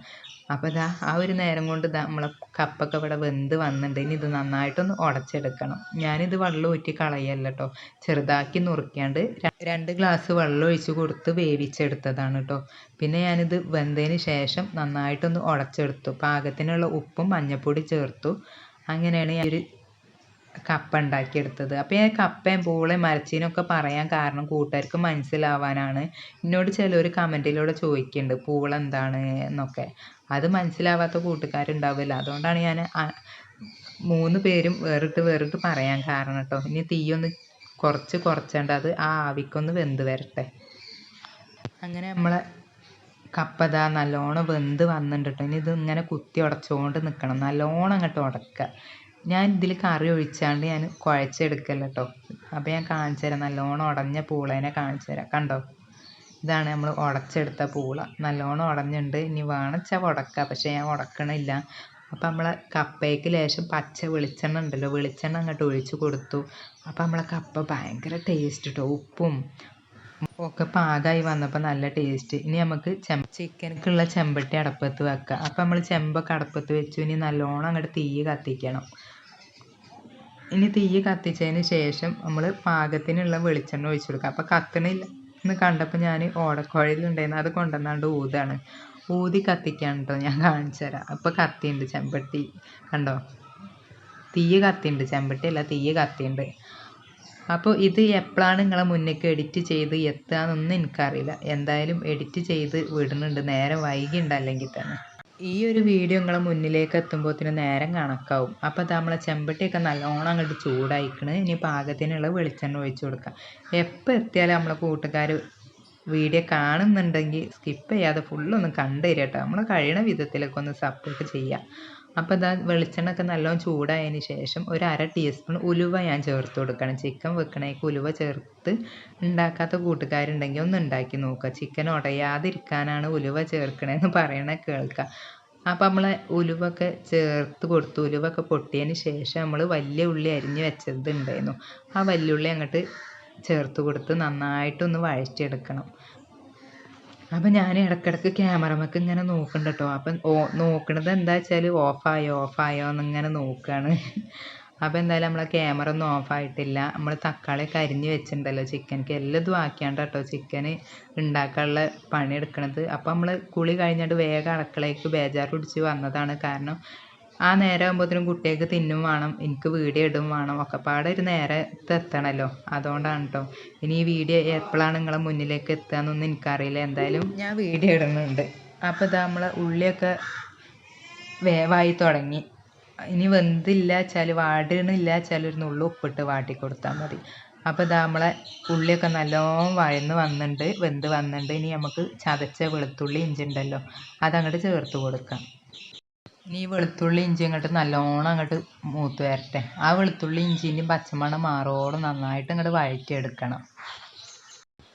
A: അപ്പോൾ ഇതാ ആ ഒരു നേരം കൊണ്ട് ഇതാ നമ്മളെ കപ്പൊക്കെ ഇവിടെ വെന്ത് വന്നിട്ടുണ്ട് ഇനി ഇത് നന്നായിട്ടൊന്ന് ഉടച്ചെടുക്കണം ഞാനിത് വെള്ളം ഊറ്റി കളയല്ല കേട്ടോ ചെറുതാക്കി നുറുക്കിയാണ്ട് രണ്ട് ഗ്ലാസ് വെള്ളം ഒഴിച്ച് കൊടുത്ത് വേവിച്ചെടുത്തതാണ് കേട്ടോ പിന്നെ ഞാനിത് വെന്തതിന് ശേഷം നന്നായിട്ടൊന്ന് ഉടച്ചെടുത്തു പാകത്തിനുള്ള ഉപ്പും മഞ്ഞൾപ്പൊടി ചേർത്തു. അങ്ങനെയാണ് ഞാൻ ഒരു കപ്പ ഉണ്ടാക്കിയെടുത്തത്. അപ്പോൾ ഞാൻ കപ്പയും പൂളയും മരച്ചീനൊക്കെ പറയാൻ കാരണം കൂട്ടുകാർക്ക് മനസ്സിലാവാനാണ്. എന്നോട് ചിലർ കമന്റിലൂടെ ചോദിക്കുന്നുണ്ട് പൂള എന്താണ് എന്നൊക്കെ. അത് മനസ്സിലാവാത്ത കൂട്ടുകാരുണ്ടാവില്ല അതുകൊണ്ടാണ് ഞാൻ മൂന്ന് പേരും വേറിട്ട് വേറിട്ട് പറയാൻ കാരണം കേട്ടോ ഇനി തീയൊന്ന് കുറച്ച് കുറച്ചേണ്ട അത് ആ ആവിക്കൊന്ന് വെന്ത് വരട്ടെ. അങ്ങനെ നമ്മളെ കപ്പ നല്ലോണം വെന്ത് വന്നിട്ടുണ്ട് കേട്ടോ ഇനി ഇത് ഇങ്ങനെ കുത്തി ഉടച്ചുകൊണ്ട് നിൽക്കണം നല്ലോണം അങ്ങോട്ട് ഉടക്കുക ഞാൻ ഇതിൽ കറി ഒഴിച്ചാണ്ട് ഞാൻ കുഴച്ചെടുക്കല്ലോ കേട്ടോ അപ്പോൾ ഞാൻ കാണിച്ചു തരാം നല്ലോണം ഉടഞ്ഞ പൂളേനെ കാണിച്ചു തരാം കണ്ടോ? ഇതാണ് നമ്മൾ ഉടച്ചെടുത്ത പൂള. നല്ലോണം ഉടഞ്ഞുണ്ട്. ഇനി വേണമെച്ചാൽ ഉടക്കുക പക്ഷേ ഞാൻ ഉടക്കണില്ല. അപ്പം നമ്മളെ കപ്പയ്ക്ക് ലേശം പച്ച വെളിച്ചെണ്ണ ഉണ്ടല്ലോ. വെളിച്ചെണ്ണ അങ്ങോട്ട് ഒഴിച്ച് കൊടുത്തു. അപ്പം നമ്മളെ കപ്പ ഭയങ്കര ടേസ്റ്റ് കേട്ടോ ഉപ്പും ഒക്കെ പാകമായി വന്നപ്പോൾ നല്ല ടേസ്റ്റ് ഇനി നമുക്ക് ചെം ചിക്കനക്കുള്ള ചെമ്പട്ടി അടപ്പത്ത് വെക്കുക അപ്പം നമ്മൾ ചെമ്പൊക്കെ അടപ്പത്ത് വെച്ചു. ഇനി നല്ലോണം അങ്ങോട്ട് തീ കത്തിക്കണം. ഇനി തീ കത്തിച്ചതിന് ശേഷം നമ്മൾ പാകത്തിനുള്ള വെളിച്ചെണ്ണ ഒഴിച്ചു കൊടുക്കുക അപ്പോൾ കത്തണില്ല. എന്ന് കണ്ടപ്പോൾ ഞാൻ ഓടക്കുഴലുണ്ടായിരുന്നു അത് കൊണ്ടുവന്നാണ്ട് ഊതാണ്. ഊതി കത്തിക്കാണ് കേട്ടോ ഞാൻ കാണിച്ചു തരാം. അപ്പോൾ കത്തിയുണ്ട് ചെമ്പട്ടി. കണ്ടോ? തീ കത്തിയുണ്ട്. ചെമ്പട്ടി അല്ല തീ കത്തിയുണ്ട്. അപ്പോൾ ഇത് എപ്പോഴാണ് നിങ്ങളെ മുന്നേക്ക് എഡിറ്റ് ചെയ്ത് എത്തുകയെന്നൊന്നും എനിക്കറിയില്ല. എന്തായാലും എഡിറ്റ് ചെയ്ത് വിടുന്നുണ്ട്. നേരെ വൈകിയുണ്ട് അല്ലെങ്കിൽ തന്നെ. ഈ ഒരു വീഡിയോ നിങ്ങളെ മുന്നിലേക്ക് എത്തുമ്പോഴത്തേന് നേരം കണക്കാവും. അപ്പോൾ അത് നമ്മളെ ചെമ്പട്ടിയൊക്കെ നല്ലോണം അങ്ങോട്ട് ചൂടായിക്കണ്. ഇനി പാകത്തിനുള്ള വെളിച്ചെണ്ണ ഒഴിച്ചു കൊടുക്കാം. എപ്പോൾ എത്തിയാലും നമ്മളെ കൂട്ടുകാർ വീഡിയോ കാണുന്നുണ്ടെങ്കിൽ സ്കിപ്പ് ചെയ്യാതെ ഫുള്ളൊന്ന് കണ്ടു തരിക കേട്ടോ. നമ്മൾ കഴിയണ വിധത്തിലൊക്കെ ഒന്ന് സപ്പോർട്ട് ചെയ്യുക അപ്പോൾ ഇതാ വെളിച്ചെണ്ണ ഒക്കെ നല്ലോണം ചൂടായതിന് ശേഷം ഒരു അര ടീസ്പൂൺ ഉലുവ ഞാൻ ചേർത്ത് കൊടുക്കണം. ചിക്കൻ വെക്കണേക്ക് ഉലുവ ചേർത്ത് ഉണ്ടാക്കാത്ത കൂട്ടുകാരുണ്ടെങ്കിൽ ഒന്ന് ഉണ്ടാക്കി നോക്കുക. ചിക്കൻ ഉടയാതിരിക്കാനാണ് ഉലുവ ചേർക്കണേന്ന് പറയണ കേൾക്കുക അപ്പോൾ നമ്മൾ ഉലുവൊക്കെ ചേർത്ത് കൊടുത്തു. ഉലുവൊക്കെ പൊട്ടിയതിന് ശേഷം നമ്മൾ വലിയ ഉള്ളി അരിഞ്ഞ് വെച്ചത് ഉണ്ടായിരുന്നു ആ വലിയ ഉള്ളി അങ്ങോട്ട് ചേർത്ത് കൊടുത്ത് നന്നായിട്ടൊന്ന് വഴറ്റിയെടുക്കണം. അപ്പം ഞാൻ ഇടയ്ക്കിടയ്ക്ക് ക്യാമറമൊക്കെ ഇങ്ങനെ നോക്കുന്നുണ്ട് കേട്ടോ അപ്പം ഓ നോക്കണത് എന്താ വെച്ചാൽ ഓഫായോ ഓഫായോ എന്നിങ്ങനെ നോക്കുകയാണ് അപ്പോൾ എന്തായാലും നമ്മളെ ക്യാമറ ഒന്നും ഓഫായിട്ടില്ല. നമ്മൾ തക്കാളി കരിഞ്ഞ് വെച്ചിട്ടുണ്ടല്ലോ ചിക്കനക്ക് ഇതും ആക്കിയാണ്ട് കേട്ടോ ചിക്കന് ഉണ്ടാക്കാനുള്ള പണി എടുക്കണത് അപ്പോൾ നമ്മൾ കുളി കഴിഞ്ഞിട്ട് വേഗം അടുക്കളയ്ക്ക് ബേജാർ പിടിച്ച് വന്നതാണ് കാരണം ആ നേരം ആകുമ്പോഴത്തേനും കുട്ടികൾക്ക് തിന്നും വേണം എനിക്ക് വീഡിയോ ഇടും വേണം. ഒക്കെപ്പാടെ ഒരു നേരത്തെ എത്തണമല്ലോ അതുകൊണ്ടാണ് കേട്ടോ ഇനി ഈ വീഡിയോ എപ്പോഴാണ് നിങ്ങളെ മുന്നിലേക്ക് എത്തുകയെന്നൊന്നും എനിക്കറിയില്ല. എന്തായാലും ഞാൻ വീഡിയോ ഇടുന്നുണ്ട്. അപ്പോൾ ഇതാ നമ്മളെ ഉള്ളിയൊക്കെ വേവായി തുടങ്ങി. ഇനി വെന്തില്ല വെച്ചാൽ വാടണില്ല വെച്ചാൽ ഒരു നുള്ളു ഉപ്പിട്ട് വാട്ടി കൊടുത്താൽ മതി. അപ്പോൾ ഇതാ നമ്മളെ ഉള്ളിയൊക്കെ നല്ലോണം വഴന്ന് വന്നിട്ടുണ്ട് വെന്ത് വന്നിട്ടുണ്ട് ഇനി നമുക്ക് ചതച്ച വെളുത്തുള്ളി ഇഞ്ചി ഉണ്ടല്ലോ അതങ്ങോട്ട് ചേർത്ത് കൊടുക്കാം. ഇനി ഈ വെളുത്തുള്ളി ഇഞ്ചി അങ്ങോട്ട് നല്ലോണം അങ്ങോട്ട് മൂത്ത് വരട്ടെ. ആ വെളുത്തുള്ളി ഇഞ്ചിന്റെയും പച്ചമണം മാറോളം നന്നായിട്ട് അങ്ങോട്ട് വഴറ്റിയെടുക്കണം.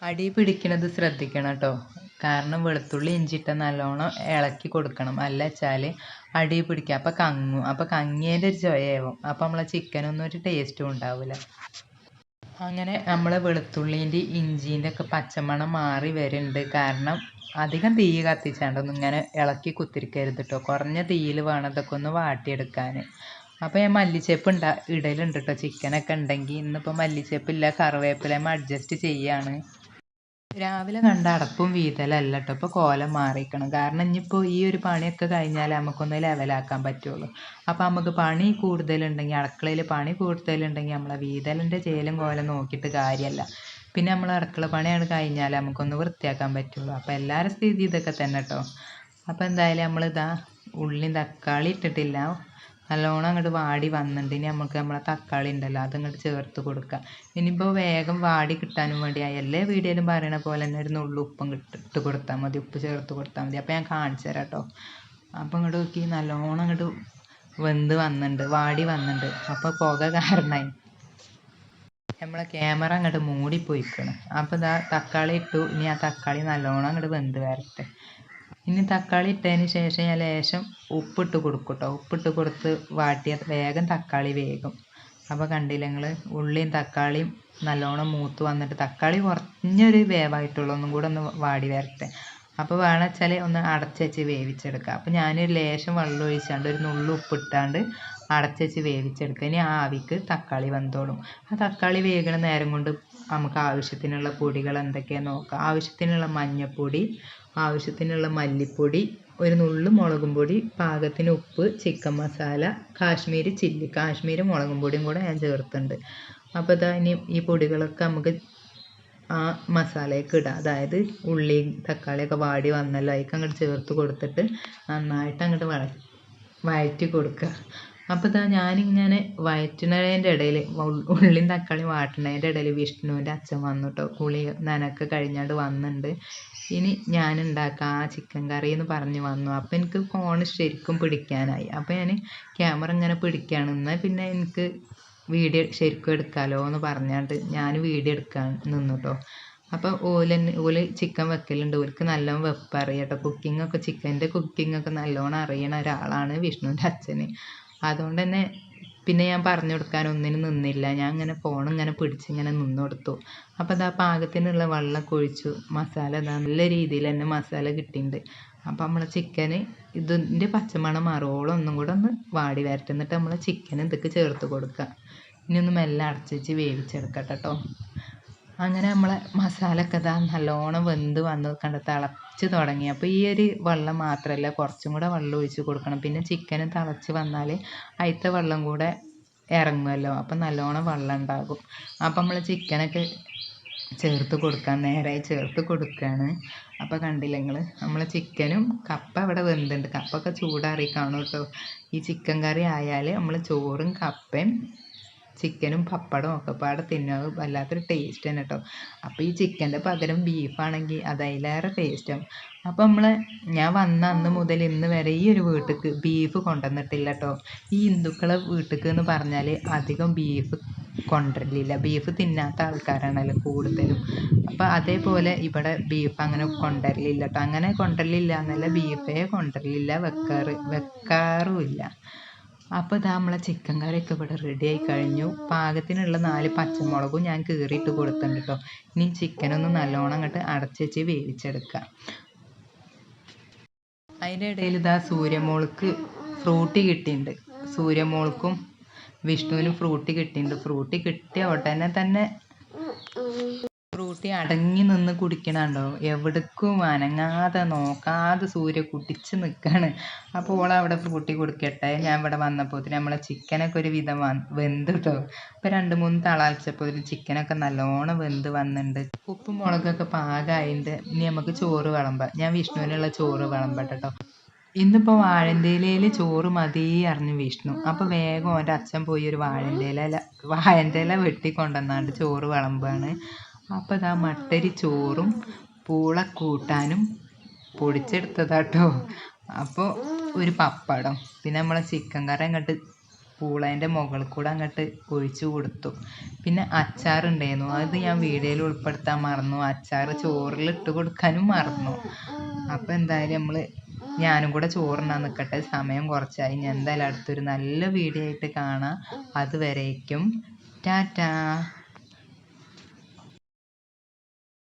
A: അടി പിടിക്കണത് ശ്രദ്ധിക്കണം കേട്ടോ. കാരണം വെളുത്തുള്ളി ഇഞ്ചി ഇട്ട നല്ലോണം ഇളക്കി കൊടുക്കണം. അല്ല വെച്ചാൽ അടി പിടിക്കുക അപ്പം കങ്ങും. അപ്പം കങ്ങിയതിന്റെ ഒരു ചൊയയാവും അപ്പം നമ്മളെ ചിക്കനൊന്നും ഒരു ടേസ്റ്റും ഉണ്ടാവില്ല അങ്ങനെ നമ്മളെ വെളുത്തുള്ളീന്റെ ഇഞ്ചീന്റെ ഒക്കെ പച്ചമണം മാറി വരുന്നുണ്ട്. കാരണം അധികം തീ കത്തിച്ചാണ്ടൊന്നും ഇങ്ങനെ ഇളക്കി കുത്തിരിക്കരുത് കേട്ടോ കുറഞ്ഞ തീയിൽ വേണം ഇതൊക്കെ ഒന്ന് വാട്ടിയെടുക്കാൻ. അപ്പോൾ ഞാൻ മല്ലിച്ചേപ്പ് ഉണ്ടാ ഇടലുണ്ട് കേട്ടോ ചിക്കനൊക്കെ ഉണ്ടെങ്കിൽ ഇന്നിപ്പോൾ മല്ലിച്ചപ്പില്ല കറിവേപ്പിലയും അഡ്ജസ്റ്റ് ചെയ്യാണ്. രാവിലെ കണ്ട അടപ്പും വീതലല്ല കേട്ടോ ഇപ്പോൾ കോലം മാറിക്കണം കാരണം ഇനിയിപ്പോൾ ഈ ഒരു പണിയൊക്കെ കഴിഞ്ഞാൽ നമുക്കൊന്ന് ലെവലാക്കാൻ പറ്റുള്ളൂ. അപ്പോൾ നമുക്ക് പണി കൂടുതലുണ്ടെങ്കിൽ അടുക്കളയിൽ പണി കൂടുതലുണ്ടെങ്കിൽ നമ്മളെ വീതലിന്റെ ചേലും കോലം നോക്കിയിട്ട് കാര്യമല്ല പിന്നെ നമ്മൾ അടുക്കള പണിയാണ് കഴിഞ്ഞാൽ നമുക്കൊന്ന് വൃത്തിയാക്കാൻ പറ്റുള്ളൂ. അപ്പോൾ എല്ലാവരും സ്ഥിതി ഇതൊക്കെ തന്നെ കേട്ടോ അപ്പോൾ എന്തായാലും നമ്മളിതാ ഉള്ളി തക്കാളി ഇട്ടിട്ടില്ല. നല്ലോണം അങ്ങോട്ട് വാടി വന്നിട്ട് ഇനി നമുക്ക് നമ്മളെ തക്കാളി ഉണ്ടല്ലോ അതങ്ങോട്ട് ചേർത്ത് കൊടുക്കുക ഇനിയിപ്പോൾ വേഗം വാടി കിട്ടാനും വേണ്ടി എല്ലാ വീഡിയോയിലും പറയണ പോലെ തന്നെ ഒരു നുള്ളു ഉപ്പും ഇട്ട് കൊടുത്താൽ മതി. ഉപ്പ് ചേർത്ത് കൊടുത്താൽ മതി. അപ്പോൾ ഞാൻ കാണിച്ചു തരാം കേട്ടോ അപ്പോൾ ഇങ്ങോട്ട് നോക്കി നല്ലോണം അങ്ങോട്ട് വെന്ത് വന്നിട്ടുണ്ട് വാടി വന്നിട്ടുണ്ട് അപ്പോൾ പുക കാരണമായി നമ്മളെ ക്യാമറ അങ്ങോട്ട് മൂടിപ്പോയിക്കണം. അപ്പോൾ ഇതാ തക്കാളി ഇട്ടു. ഇനി ആ തക്കാളി നല്ലോണം അങ്ങോട്ട് വെന്ത് വരട്ടെ. ഇനി തക്കാളി ഇട്ടതിന് ശേഷം ഞാൻ ലേശം ഉപ്പിട്ട് കൊടുക്കും ഉപ്പിട്ട് കൊടുത്ത് വാട്ടിയ വേഗം തക്കാളി വേഗം അപ്പോൾ കണ്ടില്ല നിങ്ങൾ ഉള്ളിയും തക്കാളിയും നല്ലോണം മൂത്ത് വന്നിട്ട് തക്കാളി കുറഞ്ഞൊരു വേവായിട്ടുള്ളൂ. ഒന്നും കൂടെ ഒന്ന് വാടി വരട്ടെ. അപ്പോൾ വേണം വെച്ചാൽ ഒന്ന് അടച്ച് വെച്ച് വേവിച്ചെടുക്കുക അപ്പോൾ ഞാനൊരു ലേശം വെള്ളം ഒഴിച്ചാണ്ട് ഒരു നുള്ളു ഉപ്പിട്ടാണ്ട് അടച്ച് വെച്ച് വേവിച്ചെടുക്കുക. ഇനി ആവിക്ക് തക്കാളി വെന്തോളും. ആ തക്കാളി വേകണ നേരം കൊണ്ട് നമുക്ക് ആവശ്യത്തിനുള്ള പൊടികൾ എന്തൊക്കെയാണെന്ന് നോക്കാം. ആവശ്യത്തിനുള്ള മഞ്ഞൾപ്പൊടി ആവശ്യത്തിനുള്ള മല്ലിപ്പൊടി ഒരു നുള്ള് മുളകും പൊടി പാകത്തിന് ഉപ്പ് ചിക്കൻ മസാല കാശ്മീരി ചില്ലി കാശ്മീരി മുളകും പൊടിയും കൂടെ ഞാൻ ചേർത്തുണ്ട് അപ്പോൾ ഇതാ ഇനി ഈ പൊടികളൊക്കെ നമുക്ക് ആ മസാലയൊക്കെ ഇടുക അതായത് ഉള്ളിയും തക്കാളിയൊക്കെ വാടി വന്നല്ലോ അതിലേക്ക് അങ്ങോട്ട് ചേർത്ത് കൊടുത്തിട്ട് നന്നായിട്ട് അങ്ങോട്ട് വഴ വഴറ്റി കൊടുക്കുക. അപ്പോൾ ഇതാ ഞാനിങ്ങനെ വയറ്റുന്നതിന്റെ ഇടയിൽ ഉള്ളിയും തക്കാളി വാട്ടുന്നതിന്റെ ഇടയിൽ വിഷ്ണുവിന്റെ അച്ഛൻ വന്നു കേട്ടോ കുളി നനക്ക് കഴിഞ്ഞാണ്ട് വന്നിട്ടുണ്ട് ഇനി ഞാൻ ആ ചിക്കൻ കറി എന്ന് പറഞ്ഞ് വന്നു. അപ്പോൾ എനിക്ക് ഫോൺ ശരിക്കും പിടിക്കാനായി. അപ്പോൾ ഞാൻ ക്യാമറ ഇങ്ങനെ പിടിക്കുകയാണ് പിന്നെ എനിക്ക് വീഡിയോ ശരിക്കും എടുക്കാമല്ലോ എന്ന് പറഞ്ഞാണ്ട് ഞാൻ വീഡിയോ എടുക്കാൻ നിന്നു കേട്ടോ അപ്പോൾ ഓൽ ഓൽ ചിക്കൻ വെക്കലുണ്ട്. ഓൽക്ക് നല്ലോണം വെപ്പ് അറിയാം കേട്ടോ കുക്കിങ്ങൊക്കെ ചിക്കന്റെ കുക്കിങ്ങൊക്കെ നല്ലോണം അറിയണ ഒരാളാണ് വിഷ്ണുവിന്റെ അച്ഛന്. അതുകൊണ്ട് തന്നെ പിന്നെ ഞാൻ പറഞ്ഞു കൊടുക്കാൻ ഒന്നിനും നിന്നില്ല. ഞാൻ ഇങ്ങനെ ഫോൺ ഇങ്ങനെ പിടിച്ച് ഇങ്ങനെ നിന്ന് കൊടുത്തു. അപ്പോൾ അതാ പാകത്തിനുള്ള വെള്ളമൊക്കെ ഒഴിച്ചു. മസാല ഇതാ നല്ല രീതിയിൽ തന്നെ മസാല കിട്ടിയിട്ടുണ്ട്. അപ്പോൾ നമ്മൾ ചിക്കന് ഇതിന്റെ പച്ചമണം മാറുവോളം ഒന്നും കൂടെ ഒന്ന് വാടി വരട്ടെ. എന്നിട്ട് നമ്മൾ ചിക്കൻ ഇതൊക്കെ ചേർത്ത് കൊടുക്കുക. ഇനി ഒന്ന് മെല്ലെ അടച്ചു വെച്ച് കേട്ടോ അങ്ങനെ നമ്മളെ മസാലയൊക്കെ ഇതാ നല്ലോണം വെന്ത് വന്ന് കണ്ട് തിളച്ച് തുടങ്ങി. അപ്പോൾ ഈ ഒരു വെള്ളം മാത്രമല്ല കുറച്ചും കൂടെ വെള്ളം ഒഴിച്ച് കൊടുക്കണം. പിന്നെ ചിക്കൻ തിളച്ച് വന്നാൽ അതിലത്തെ വെള്ളം കൂടെ ഇറങ്ങുമല്ലോ അപ്പം നല്ലോണം വെള്ളം ഉണ്ടാകും. അപ്പം നമ്മൾ ചിക്കനൊക്കെ ചേർത്ത് കൊടുക്കാൻ നേരായി ചേർത്ത് കൊടുക്കുകയാണ് അപ്പോൾ കണ്ടില്ല നിങ്ങൾ നമ്മൾ ചിക്കനും കപ്പ ഇവിടെ വെന്തുണ്ട്. കപ്പൊക്കെ ചൂടാറി കാണും കേട്ടോ ഈ ചിക്കൻ കറി ആയാൽ നമ്മൾ ചോറും കപ്പയും ചിക്കനും പപ്പടവും ഒക്കെ പാടെ തിന്നത് വല്ലാത്തൊരു ടേസ്റ്റ് തന്നെ കേട്ടോ അപ്പോൾ ഈ ചിക്കന്റെ പകരം ബീഫാണെങ്കിൽ അത് അതിലേറെ ടേസ്റ്റാവും അപ്പോൾ നമ്മൾ ഞാൻ വന്ന അന്ന് മുതൽ ഇന്ന് വരെ ഈ ഒരു വീട്ടിലേക്ക് ബീഫ് കൊണ്ടുവന്നിട്ടില്ല കേട്ടോ ഈ ഹിന്ദുക്കളെ വീട്ടിലേക്ക് എന്ന് പറഞ്ഞാൽ അധികം ബീഫ് കൊണ്ടുവരലില്ല ബീഫ് തിന്നാത്ത ആൾക്കാരാണല്ലോ കൂടുതലും. അപ്പോൾ അതേപോലെ ഇവിടെ ബീഫ് അങ്ങനെ കൊണ്ടുവരലില്ല കേട്ടോ അങ്ങനെ കൊണ്ടുവരലില്ല എന്നല്ല ബീഫേ കൊണ്ടുവരലില്ല വെക്കാറ് വെക്കാറുമില്ല അപ്പോൾ ഇതാ നമ്മളെ ചിക്കൻ കറിയൊക്കെ ഇവിടെ റെഡി ആയി കഴിഞ്ഞു. പാകത്തിനുള്ള നാല് പച്ചമുളകും ഞാൻ കീറിയിട്ട് കൊടുത്തിട്ടുണ്ട് കേട്ടോ ഇനി ചിക്കനൊന്ന് നല്ലോണം അങ്ങോട്ട് അടച്ച് വെച്ച് വേവിച്ചെടുക്കുക അതിന്റെ ഇടയിൽ ഇതാ സൂര്യമോൾക്ക് ഫ്രൂട്ടി കിട്ടിയിട്ടുണ്ട് സൂര്യമോൾക്കും വിഷ്ണുവിനും ഫ്രൂട്ടി കിട്ടിയിട്ടുണ്ട് ഫ്രൂട്ടി കിട്ടിയ ഉടനെ തന്നെ ഫ്രൂട്ടി അടങ്ങി നിന്ന് കുടിക്കണുണ്ടോ? എവിടേക്കും അനങ്ങാതെ നോക്കാതെ സൂര്യ കുടിച്ച് നിൽക്കാണ് അപ്പോൾ ഓൾ അവിടെ ഫ്രൂട്ടി കൊടുക്കട്ടെ? ഞാൻ ഇവിടെ വന്നപ്പോൾ നമ്മളെ ചിക്കനൊക്കെ ഒരു വിധം വെന്ത് കേട്ടോ ഇപ്പോൾ രണ്ട് മൂന്ന് തളാഴ്ചപ്പോൾ ചിക്കനൊക്കെ നല്ലോണം വെന്ത് വന്നിട്ടുണ്ട് ഉപ്പും മുളകൊക്കെ പാകമായിട്ട് ഇനി നമുക്ക് ചോറ് വിളമ്പാം. ഞാൻ വിഷ്ണുവിനുള്ള ചോറ് വിളമ്പട്ടെ കേട്ടോ ഇന്നിപ്പോൾ വാഴന്തേലയിൽ ചോറ് മതി അറിഞ്ഞു വിഷ്ണു. അപ്പോൾ വേഗം ഓന്റെ അച്ഛൻ പോയി ഒരു വാഴന്തേല വാഴന്തേല വെട്ടിക്കൊണ്ടുവന്നാണ്ട് വെട്ടി കൊണ്ടുവന്നാണ്ട് ചോറ് വിളമ്പാണ്. അപ്പോൾ ഇതാ മട്ടരി ചോറും പൂള കൂട്ടാനും പൊടിച്ചെടുത്തതാട്ടോ. അപ്പോൾ ഒരു പപ്പടം. പിന്നെ നമ്മളെ ചിക്കൻ കറി അങ്ങോട്ട് പൂളേന്റെ മുകളിൽ കൂടെ അങ്ങോട്ട് ഒഴിച്ചു കൊടുത്തു. പിന്നെ അച്ചാറുണ്ടായിരുന്നു അത് ഞാൻ വീഡിയോയിൽ ഉൾപ്പെടുത്താൻ മറന്നു. അച്ചാർ ചോറിൽ ഇട്ട് കൊടുക്കാനും മറന്നു. അപ്പോൾ എന്തായാലും നമ്മൾ ഞാനും കൂടെ ചോറിനാ നിൽക്കട്ടെ സമയം കുറച്ചായി. ഞാൻ എന്തായാലും അടുത്തൊരു നല്ല വീഡിയോ ആയിട്ട് കാണാം. അതുവരേക്കും ടാറ്റാ.